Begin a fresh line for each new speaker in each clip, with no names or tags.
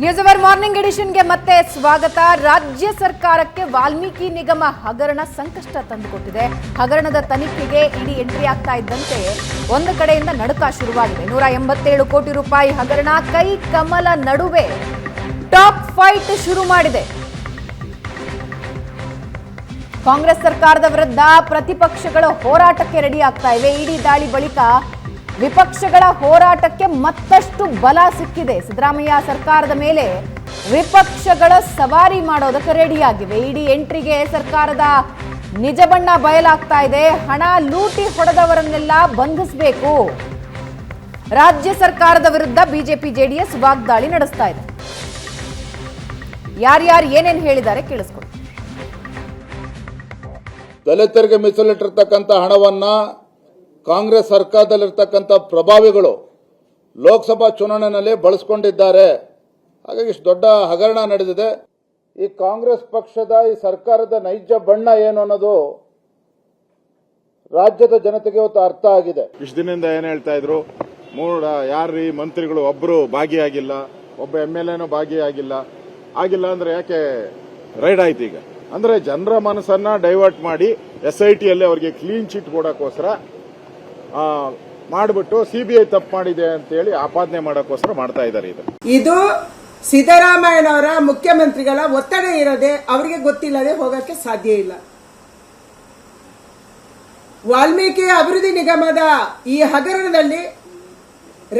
News hour morning ಎಡಿಷನ್ಗೆ ಮತ್ತೆ ಸ್ವಾಗತ. ರಾಜ್ಯ ಸರ್ಕಾರಕ್ಕೆ ವಾಲ್ಮೀಕಿ ನಿಗಮ ಹಗರಣ ಸಂಕಷ್ಟ ತಂದುಕೊಟ್ಟಿದೆ. ಹಗರಣದ ತನಿಖೆಗೆ ಇಡೀ ಎಂಟ್ರಿ ಆಗ್ತಾ ಇದ್ದಂತೆ ಒಂದು ಕಡೆಯಿಂದ ನಡುಕ ಶುರುವಾಗಿದೆ. ನೂರ ಎಂಬತ್ತೇಳು ಕೋಟಿ ರೂಪಾಯಿ ಹಗರಣ, ಕೈ ಕಮಲ ನಡುವೆ ಟಾಪ್ ಫೈಟ್ ಶುರು ಮಾಡಿದೆ. ಕಾಂಗ್ರೆಸ್ ಸರ್ಕಾರದ ವಿರುದ್ಧ ಪ್ರತಿಪಕ್ಷಗಳ ಹೋರಾಟಕ್ಕೆ ರೆಡಿ ಆಗ್ತಾ ಇವೆ. ಇಡೀ ದಾಳಿ ಬಳಿಕ ವಿಪಕ್ಷಗಳ ಹೋರಾಟಕ್ಕೆ ಮತ್ತಷ್ಟು ಬಲ ಸಿಕ್ಕಿದೆ. ಸಿದ್ದರಾಮಯ್ಯ ಸರ್ಕಾರದ ಮೇಲೆ ವಿಪಕ್ಷಗಳ ಸವಾರಿ ಮಾಡೋದಕ್ಕೆ ರೆಡಿಯಾಗಿವೆ. ಇಡೀ ಎಂಟ್ರಿಗೆ ಸರ್ಕಾರದ ನಿಜ ಬಣ್ಣ ಬಯಲಾಗ್ತಾ ಇದೆ. ಹಣ ಲೂಟಿ ಹೊಡೆದವರನ್ನೆಲ್ಲ ಬಂಧಿಸಬೇಕು. ರಾಜ್ಯ ಸರ್ಕಾರದ ವಿರುದ್ಧ ಬಿಜೆಪಿ, ಜೆಡಿಎಸ್ ವಾಗ್ದಾಳಿ ನಡೆಸ್ತಾ ಇದೆ. ಯಾರ್ಯಾರು ಏನೇನು ಹೇಳಿದ್ದಾರೆ ಕೇಳಿಸ್ಕೊಳ್ಳಿ
ದಲಿತರಿಗೆ ಮೀಸಲಿಟ್ಟಿರ್ತಕ್ಕಂಥ ಹಣವನ್ನ ಕಾಂಗ್ರೆಸ್ ಸರ್ಕಾರದಲ್ಲಿರ್ತಕ್ಕಂಥ ಪ್ರಭಾವಿಗಳು ಲೋಕಸಭಾ ಚುನಾವಣೆಯಲ್ಲಿ ಬಳಸ್ಕೊಂಡಿದ್ದಾರೆ. ಹಾಗಾಗಿ ಇಷ್ಟು ದೊಡ್ಡ ಹಗರಣ ನಡೆದಿದೆ. ಈ ಕಾಂಗ್ರೆಸ್ ಪಕ್ಷದ ಈ ಸರ್ಕಾರದ ನೈಜ ಬಣ್ಣ ಏನು ಅನ್ನೋದು ರಾಜ್ಯದ ಜನತೆಗೆ ಇವತ್ತು ಅರ್ಥ ಆಗಿದೆ.
ಇಷ್ಟು ದಿನದಿಂದ ಏನು ಹೇಳ್ತಾ ಇದ್ರು? ಮೂಡ ಯಾರ್ರೀ ಮಂತ್ರಿಗಳು ಒಬ್ರು ಭಾಗಿಯಾಗಿಲ್ಲ, ಒಬ್ಬ ಎಂ ಎಲ್ ಎನೂ ಭಾಗಿಯಾಗಿಲ್ಲ. ಆಗಿಲ್ಲ ಅಂದ್ರೆ ಯಾಕೆ ರೈಡ್ ಆಯ್ತು ಈಗ? ಅಂದ್ರೆ ಜನರ ಮನಸ್ಸನ್ನ ಡೈವರ್ಟ್ ಮಾಡಿ ಎಸ್ ಐ ಟಿಯಲ್ಲಿ ಅವರಿಗೆ ಕ್ಲೀನ್ ಚಿಟ್ ಕೊಡೋಕ್ಕೋಸ್ಕರ ಮಾಡ್ಬಿಟ್ಟು ಸಿಬಿಐ ತಪ್ಪು ಮಾಡಿದೆ ಅಂತ ಹೇಳಿ ಆಪಾದನೆ ಮಾಡೋಕ್ಕೋಸ್ಕರ ಮಾಡ್ತಾ ಇದ್ದಾರೆ ಇದು.
ಇದು ಸಿದ್ದರಾಮಯ್ಯನವರ ಮುಖ್ಯಮಂತ್ರಿಗಳ ಒತ್ತಡ ಇರದೆ ಅವರಿಗೆ ಗೊತ್ತಿಲ್ಲದೆ ಹೋಗಕ್ಕೆ ಸಾಧ್ಯ ಇಲ್ಲ. ವಾಲ್ಮೀಕಿ ಅಭಿವೃದ್ಧಿ ನಿಗಮದ ಈ ಹಗರಣದಲ್ಲಿ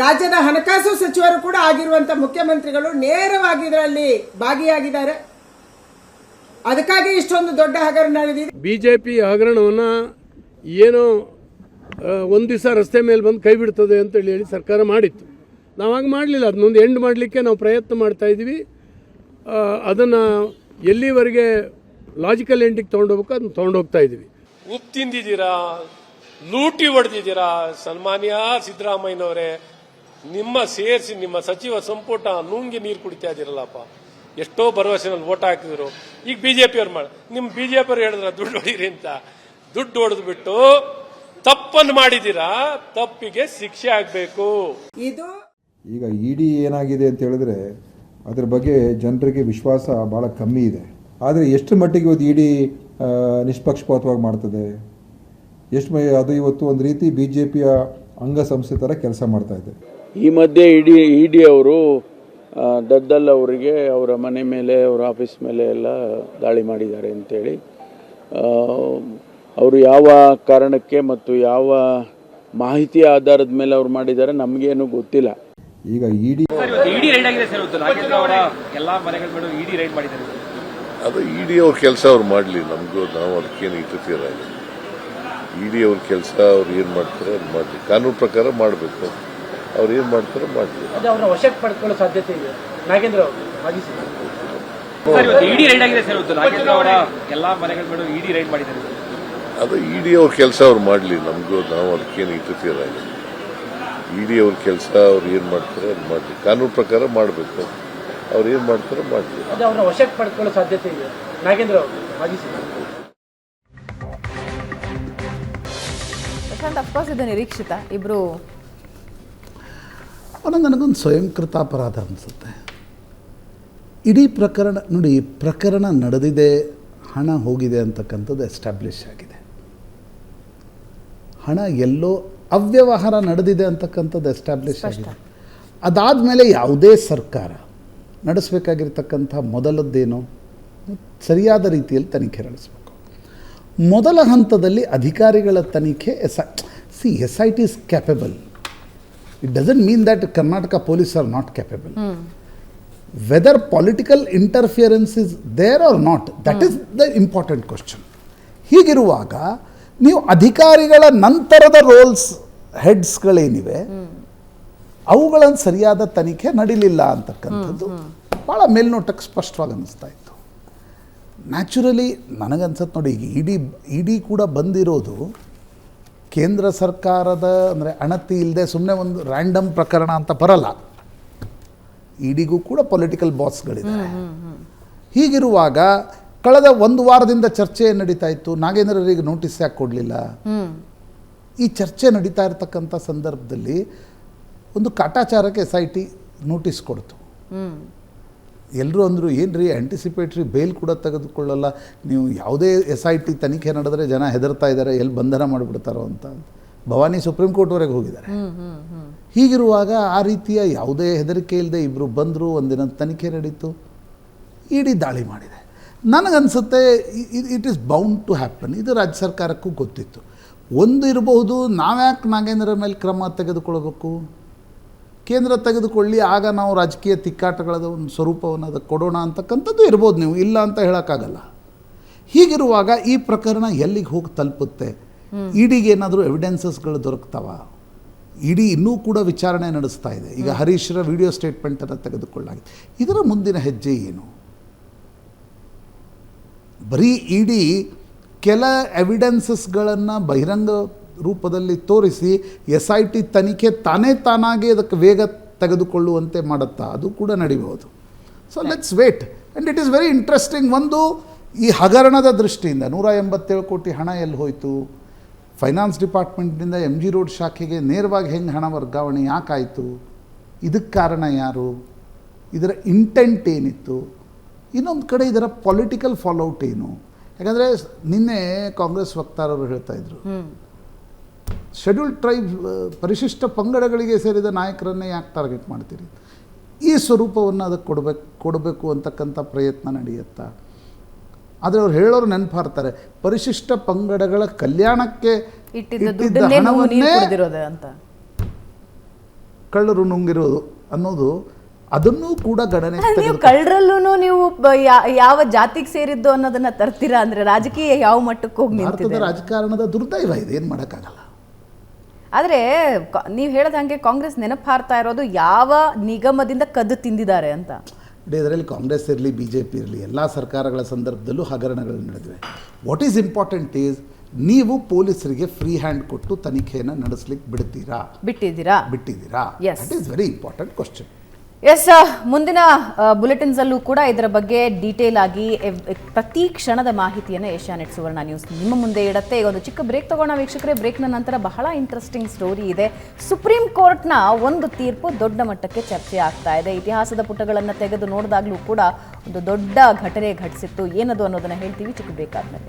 ರಾಜ್ಯದ ಹಣಕಾಸು ಸಚಿವರು ಕೂಡ ಆಗಿರುವಂತ ಮುಖ್ಯಮಂತ್ರಿಗಳು ನೇರವಾಗಿ ಇದರಲ್ಲಿ ಭಾಗಿಯಾಗಿದ್ದಾರೆ. ಅದಕ್ಕಾಗಿ ಇಷ್ಟೊಂದು ದೊಡ್ಡ ಹಗರಣ ನಡೆದಿದೆ.
ಬಿಜೆಪಿ ಹಗರಣವನ್ನು ಏನೋ ಒಂದು ದಿವಸ ರಸ್ತೆ ಮೇಲೆ ಬಂದು ಕೈ ಬಿಡ್ತದೆ ಅಂತೇಳಿ ಹೇಳಿ ಸರ್ಕಾರ ಮಾಡಿತ್ತು. ನಾವು ಹಾಗೆ ಮಾಡಲಿಲ್ಲ. ಅದನ್ನೊಂದು ಎಂಡ್ ಮಾಡಲಿಕ್ಕೆ ನಾವು ಪ್ರಯತ್ನ ಮಾಡ್ತಾ ಇದ್ದೀವಿ ಅದನ್ನು ಎಲ್ಲಿವರೆಗೆ ಲಾಜಿಕಲ್ ಎಂಡಿಗೆ ತೊಗೊಂಡೋಗ್ಬೇಕು ಅದನ್ನ ತೊಗೊಂಡೋಗ್ತಾ ಇದ್ದೀವಿ
ಉಪ್ಪು ತಿಂದಿದ್ದೀರಾ? ಲೂಟಿ ಹೊಡೆದಿದ್ದೀರಾ? ಸನ್ಮಾನ್ಯ ಸಿದ್ದರಾಮಯ್ಯನವರೇ, ನಿಮ್ಮ ಸೇರಿಸಿ, ನಿಮ್ಮ ಸಚಿವ ಸಂಪುಟ ನುಂಗಿ ನೀರು ಕುಡಿತಾ ಇದ್ದೀರಲ್ಲಪ್ಪ. ಎಷ್ಟೋ ಭರವಸೆನಲ್ಲಿ ಓಟ್ ಹಾಕಿದ್ರು. ಈಗ ಬಿಜೆಪಿಯವ್ರು ಮಾಡ ಮಾಡಿ ನಿಮ್ ಬಿಜೆಪಿ ಅವ್ರು ಹೇಳಿದ್ರ ದುಡ್ಡು ಹೊಡೀರಿ ಅಂತ. ದುಡ್ಡು ಹೊಡೆದು ಬಿಟ್ಟು ತಪ್ಪನ್ನು ಮಾಡಿದ್ದೀರಾ? ತಪ್ಪಿಗೆ ಶಿಕ್ಷೆ ಆಗಬೇಕು.
ಇದು
ಈಗ ಇಡಿ ಏನಾಗಿದೆ ಅಂತ ಹೇಳಿದ್ರೆ ಅದ್ರ ಬಗ್ಗೆ ಜನರಿಗೆ ವಿಶ್ವಾಸ ಭಾಳ ಕಮ್ಮಿ ಇದೆ. ಆದರೆ ಎಷ್ಟು ಮಟ್ಟಿಗೆ ಇವತ್ತು ಇಡಿ ನಿಷ್ಪಕ್ಷಪಾತವಾಗಿ ಮಾಡ್ತದೆ? ಎಷ್ಟು ಮ ಅದು ಇವತ್ತು ಒಂದು ರೀತಿ ಬಿ ಜೆ ಪಿಯ ಅಂಗಸಂಸ್ಥೆ ಥರ ಕೆಲಸ ಮಾಡ್ತಾ ಇದೆ.
ಈ ಮಧ್ಯೆ ಇಡಿ ಇಡಿ ಅವರು ದದ್ದಲ್ ಅವರಿಗೆ ಅವರ ಮನೆ ಮೇಲೆ ಅವರ ಆಫೀಸ್ ಮೇಲೆ ಎಲ್ಲ ದಾಳಿ ಮಾಡಿದ್ದಾರೆ ಅಂತೇಳಿ ಅವರು ಯಾವ ಕಾರಣಕ್ಕೆ ಮತ್ತು ಯಾವ ಮಾಹಿತಿ ಆಧಾರದ ಮೇಲೆ ಅವ್ರು ಮಾಡಿದ್ದಾರೆ ನಮಗೇನು ಗೊತ್ತಿಲ್ಲ.
ಈಗ ಇಡಿ
ಇಡಿ ರೈಡ್ ಆಗಿದೆ ಸರ್ ಇವತ್ತು ನಾಗೇಂದ್ರ ಅವರ ಮನೆಗಳ ಮೇಲೂ ಇಡಿ ರೈಡ್ ಮಾಡಿದ್ದಾರೆ
ಅದು ಇಡಿ ಅವ್ರ ಕೆಲಸ ಅವ್ರು ಮಾಡಲಿ ನಮಗೂ ನಾವು ಅದಕ್ಕೇನು ಇಟ್ಟಿರಲ್ಲ ಇಡಿ ಅವ್ರ ಕೆಲಸ ಅವ್ರು ಏನು ಮಾಡ್ತಾರೆ ಅದು ಮಾಡಲಿ. ಕಾನೂನು ಪ್ರಕಾರ ಮಾಡಬೇಕು. ಅವ್ರು ಏನು ಮಾಡ್ತಾರೆ ಮಾಡಲಿ.
ಅದು ಅವರ ವಶಕ್ಕೆ ಪಡ್ಕೊಳ್ಳೋ ಸಾಧ್ಯತೆ ಇದೆ. ನಾಗೇಂದ್ರ ಅವರು ಮಾಜಿ ಸರ್ ಇಡಿ ರೈಡ್ ಆಗಿದೆ ಸರ್ ಇವತ್ತು ನಾಗೇಂದ್ರ ಅವರ ಎಲ್ಲಾ ಮನೆಗಳ ಮೇಲೂ ಇಡಿ ರೈಡ್ ಮಾಡಿದ್ದಾರೆ
ಅದು ಇಡಿ ಅವ್ರ ಕೆಲಸ ಅವ್ರು ಮಾಡಲಿ ನಮಗೂ ನಾವು ಅದಕ್ಕೇನು ಇಟ್ಟಿರಲಿಲ್ಲ ಇ ಡಿ ಅವ್ರ ಕೆಲಸ ಅವ್ರು ಏನು ಮಾಡ್ತಾರೆ ಅದು ಮಾಡಲಿ. ಕಾನೂನು ಪ್ರಕಾರ ಮಾಡಬೇಕು. ಅವ್ರು ಏನು ಮಾಡ್ತಾರೆ ಮಾಡಲಿ.
ಅದೇ ಅವರ ವಶಕ್ಕೆ ಪಡ್ಕೊಳ್ಳೋ ಸಾಧ್ಯತೆ ಇದೆ. ನಾಗೇಂದ್ರ
ಅಫ್ಕೋರ್ಸ್ ಇದು ನಿರೀಕ್ಷಿತ. ಇಬ್ರು
ಅವನ ನನಗೊಂದು ಸ್ವಯಂಕೃತ ಅಪರಾಧ ಅನಿಸುತ್ತೆ. ಇಡೀ ಪ್ರಕರಣ ನೋಡಿ ಪ್ರಕರಣ ನಡೆದಿದೆ ಹಣ ಹೋಗಿದೆ ಅಂತಕ್ಕಂಥದ್ದು ಎಸ್ಟಾಬ್ಲಿಷ್ ಆಗಿದೆ. ಹಣ ಎಲ್ಲೋ ಅವ್ಯವಹಾರ ನಡೆದಿದೆ ಅಂತಕ್ಕಂಥದ್ದು ಎಸ್ಟಾಬ್ಲಿಷ್ ಆಗಿದೆ. ಅದಾದಮೇಲೆ ಯಾವುದೇ ಸರ್ಕಾರ ನಡೆಸಬೇಕಾಗಿರ್ತಕ್ಕಂಥ ಮೊದಲದ್ದೇನು? ಸರಿಯಾದ ರೀತಿಯಲ್ಲಿ ತನಿಖೆ ನಡೆಸಬೇಕು. ಮೊದಲ ಹಂತದಲ್ಲಿ ಅಧಿಕಾರಿಗಳ ತನಿಖೆ S I C S I T is capable it doesn't mean that Karnataka police are not capable whether political interference is there or not that is the important question ಹೀಗಿರುವಾಗ ನೀವು ಅಧಿಕಾರಿಗಳ ನಂತರದ ರೋಲ್ಸ್ ಹೆಡ್ಸ್ಗಳೇನಿವೆ ಅವುಗಳನ್ನು ಸರಿಯಾದ ತನಿಖೆ ನಡೀಲಿಲ್ಲ ಅಂತಕ್ಕಂಥದ್ದು ಭಾಳ ಮೇಲ್ನೋಟಕ್ಕೆ ಸ್ಪಷ್ಟವಾಗಿ ಅನ್ನಿಸ್ತಾ ಇತ್ತು. ನ್ಯಾಚುರಲಿ ನನಗನ್ಸತ್ತೆ ನೋಡಿ ಈಗ ಇಡಿ ಇಡಿ ಕೂಡ ಬಂದಿರೋದು ಕೇಂದ್ರ ಸರ್ಕಾರದ ಅಂದರೆ ಅಣತಿ ಇಲ್ಲದೆ ಸುಮ್ಮನೆ ಒಂದು ರ್ಯಾಂಡಮ್ ಪ್ರಕರಣ ಅಂತ ಬರಲ್ಲ. ಇಡಿಗೂ ಕೂಡ ಪೊಲಿಟಿಕಲ್ ಬಾಸ್ಗಳಿದ್ದಾರೆ ಹೀಗಿರುವಾಗ ಕಳೆದ ಒಂದು ವಾರದಿಂದ ಚರ್ಚೆ ನಡೀತಾ ಇತ್ತು. ನಾಗೇಂದ್ರರಿಗೆ ನೋಟಿಸ್ ಯಾಕೆ ಕೊಡಲಿಲ್ಲ? ಈ ಚರ್ಚೆ ನಡೀತಾ ಇರತಕ್ಕಂಥ ಸಂದರ್ಭದಲ್ಲಿ ಒಂದು ಕಾಟಾಚಾರಕ್ಕೆ ಎಸ್ ಐ ಟಿ ನೋಟಿಸ್ ಕೊಡ್ತು. ಎಲ್ಲರೂ ಅಂದರು ಏನು ರೀ ಆ್ಯಂಟಿಸಿಪೇಟ್ರಿ ಬೇಲ್ ಕೂಡ ತೆಗೆದುಕೊಳ್ಳಲ್ಲ. ನೀವು ಯಾವುದೇ ಎಸ್ ಐ ಟಿ ತನಿಖೆ ನಡೆದ್ರೆ ಜನ ಹೆದರ್ತಾ ಇದ್ದಾರೆ ಎಲ್ಲಿ ಬಂಧನ ಮಾಡಿಬಿಡ್ತಾರೋ ಅಂತ. ಭವಾನಿ ಸುಪ್ರೀಂ ಕೋರ್ಟ್ವರೆಗೆ ಹೋಗಿದ್ದಾರೆ. ಹೀಗಿರುವಾಗ ಆ ರೀತಿಯ ಯಾವುದೇ ಹೆದರಿಕೆ ಇಲ್ಲದೆ ಇಬ್ಬರು ಬಂದರು ಒಂದಿನ ತನಿಖೆ ನಡೀತು. ಇಡೀ ದಾಳಿ ಮಾಡಿದೆ. ನನಗನ್ಸುತ್ತೆ it is bound to happen ಇದು ರಾಜ್ಯ ಸರ್ಕಾರಕ್ಕೂ ಗೊತ್ತಿತ್ತು. ಒಂದು ಇರಬಹುದು ನಾವ್ಯಾಕೆ ನಾಗೇಂದ್ರ ಮೇಲೆ ಕ್ರಮ ತೆಗೆದುಕೊಳ್ಬೇಕು ಕೇಂದ್ರ ತೆಗೆದುಕೊಳ್ಳಿ ಆಗ ನಾವು ರಾಜಕೀಯ ತಿಕ್ಕಾಟಗಳ ಒಂದು ಸ್ವರೂಪವನ್ನು ಅದಕ್ಕೆ ಕೊಡೋಣ ಅಂತಕ್ಕಂಥದ್ದು ಇರ್ಬೋದು ನೀವು. ಇಲ್ಲ ಅಂತ ಹೇಳೋಕ್ಕಾಗಲ್ಲ. ಹೀಗಿರುವಾಗ ಈ ಪ್ರಕರಣ ಎಲ್ಲಿಗೆ ಹೋಗಿ ತಲುಪುತ್ತೆ? ಇಡಿಗೆ ಏನಾದರೂ ಎವಿಡೆನ್ಸಸ್ಗಳು ದೊರಕ್ತಾವ? ಇಡೀ ಇನ್ನೂ ಕೂಡ ವಿಚಾರಣೆ ನಡೆಸ್ತಾ ಇದೆ. ಈಗ ಹರೀಶ್ರ ವಿಡಿಯೋ ಸ್ಟೇಟ್ಮೆಂಟನ್ನು ತೆಗೆದುಕೊಳ್ಳಾಗಿದೆ ಇದರ ಮುಂದಿನ ಹೆಜ್ಜೆ ಏನು? ಬರೀ ಇಡೀ ಕೆಲ ಎವಿಡೆನ್ಸಸ್ಗಳನ್ನು ಬಹಿರಂಗ ರೂಪದಲ್ಲಿ ತೋರಿಸಿ ಎಸ್ ಐ ಟಿ ತನಿಖೆ ತಾನೇ ತಾನಾಗಿ ಅದಕ್ಕೆ ವೇಗ ತೆಗೆದುಕೊಳ್ಳುವಂತೆ ಮಾಡುತ್ತಾ, ಅದು ಕೂಡ ನಡಿಬಹುದು. So let's wait and it is very interesting ಒಂದು, ಈ ಹಗರಣದ ದೃಷ್ಟಿಯಿಂದ ನೂರ ಎಂಬತ್ತೇಳು ಕೋಟಿ ಹಣ ಎಲ್ಲಿ ಹೋಯಿತು? ಫೈನಾನ್ಸ್ ಡಿಪಾರ್ಟ್ಮೆಂಟ್ನಿಂದ ಎಂ ಜಿ ರೋಡ್ ಶಾಖೆಗೆ ನೇರವಾಗಿ ಹೆಂಗೆ ಹಣ ವರ್ಗಾವಣೆ ಯಾಕಾಯಿತು? ಇದಕ್ಕೆ ಕಾರಣ ಯಾರು? ಇದರ ಇಂಟೆಂಟ್ ಏನಿತ್ತು? ಇನ್ನೊಂದು ಕಡೆ ಇದರ ಪೊಲಿಟಿಕಲ್ ಫಾಲೋಔಟ್ ಏನು? ಯಾಕಂದರೆ ನಿನ್ನೆ ಕಾಂಗ್ರೆಸ್ ವಕ್ತಾರರು ಹೇಳ್ತಾ ಇದ್ರು. ಶೆಡ್ಯೂಲ್ ಟ್ರೈಬ್ ಪರಿಶಿಷ್ಟ ಪಂಗಡಗಳಿಗೆ ಸೇರಿದ ನಾಯಕರನ್ನೇ ಯಾಕೆ ಟಾರ್ಗೆಟ್ ಮಾಡ್ತೀರಿ? ಈ ಸ್ವರೂಪವನ್ನು ಅದಕ್ಕೆ ಕೊಡಬೇಕು ಕೊಡಬೇಕು ಅಂತಕ್ಕಂಥ ಪ್ರಯತ್ನ ನಡೆಯುತ್ತಾ? ಆದರೆ ಅವ್ರು ಹೇಳೋರು ನೆನಪಾರ್ತಾರೆ ಪರಿಶಿಷ್ಟ ಪಂಗಡಗಳ ಕಲ್ಯಾಣಕ್ಕೆ
ಇಟ್ಟಿದ್ದ
ಹಣವನ್ನೇ ಕಳ್ಳರು ನುಂಗಿರೋದು ಅನ್ನೋದು ಅದನ್ನೂ ಕೂಡ ಗಣನೆ
ನೀವು ಕಳ್ಳರಲ್ಲೂ ನೀವು ಯಾವ ಜಾತಿಗೆ ಸೇರಿದ್ದು ಅನ್ನೋದನ್ನ ತರ್ತೀರಾ ಅಂದ್ರೆ ರಾಜಕೀಯ ಯಾವ ಮಟ್ಟಕ್ಕೆ ಹೋಗಿ
ಭಾರತದ ರಾಜಕಾರಣದ ದುರ್ದೈವ ಇದೆ ಏನು ಮಾಡೋಕ್ಕಾಗಲ್ಲ.
ಆದ್ರೆ ನೀವು ಹೇಳದ ಹಾಗೆ ಕಾಂಗ್ರೆಸ್ ನೆನಪಾರ್ತಾ ಇರೋದು ಯಾವ ನಿಗಮದಿಂದ ಕದ್ದು ತಿಂದಿದ್ದಾರೆ ಅಂತ.
ಇದರಲ್ಲಿ ಕಾಂಗ್ರೆಸ್ ಇರಲಿ ಬಿ ಜೆ ಪಿ ಇರಲಿ ಎಲ್ಲ ಸರ್ಕಾರಗಳ ಸಂದರ್ಭದಲ್ಲೂ ಹಗರಣಗಳು ನಡೆದಿವೆ. ವಾಟ್ ಈಸ್ ಇಂಪಾರ್ಟೆಂಟ್ ಈಸ್ ನೀವು ಪೊಲೀಸರಿಗೆ ಫ್ರೀ ಹ್ಯಾಂಡ್ ಕೊಟ್ಟು ತನಿಖೆಯನ್ನು ನಡೆಸ್ಲಿಕ್ಕೆ ಬಿಡ್ತೀರಾ?
ಬಿಟ್ಟಿದ್ದೀರಾ?
ಬಿಟ್ಟಿದ್ದೀರಾ. That is very important question
yes ಮುಂದಿನ ಬುಲೆಟಿನ್ಸ್ ಅಲ್ಲೂ ಕೂಡ ಇದರ ಬಗ್ಗೆ ಡೀಟೇಲ್ ಆಗಿ ಪ್ರತಿ ಕ್ಷಣದ ಮಾಹಿತಿಯನ್ನು ಏಷ್ಯಾನೆಟ್ ಸುವರ್ಣ ನ್ಯೂಸ್ ನಿಮ್ಮ ಮುಂದೆ ಇಡತ್ತೆ. ಈಗ ಒಂದು ಚಿಕ್ಕ ಬ್ರೇಕ್ ತಗೋಣ ವೀಕ್ಷಕರೇ. ಬ್ರೇಕ್ನ ನಂತರ ಬಹಳ ಇಂಟ್ರೆಸ್ಟಿಂಗ್ ಸ್ಟೋರಿ ಇದೆ. ಸುಪ್ರೀಂ ಕೋರ್ಟ್ನ ಒಂದು ತೀರ್ಪು ದೊಡ್ಡ ಮಟ್ಟಕ್ಕೆ ಚರ್ಚೆ ಆಗ್ತಾ ಇದೆ. ಇತಿಹಾಸದ ಪುಟಗಳನ್ನು ತೆಗೆದು ನೋಡಿದಾಗಲೂ ಕೂಡ ಒಂದು ದೊಡ್ಡ ಘಟನೆ ಘಟಿಸಿತ್ತು. ಏನದು ಅನ್ನೋದನ್ನ ಹೇಳ್ತೀವಿ. ಚಿಕ್ಕ ಬ್ರೇಕ್ ಆದ್ಮೇಲೆ.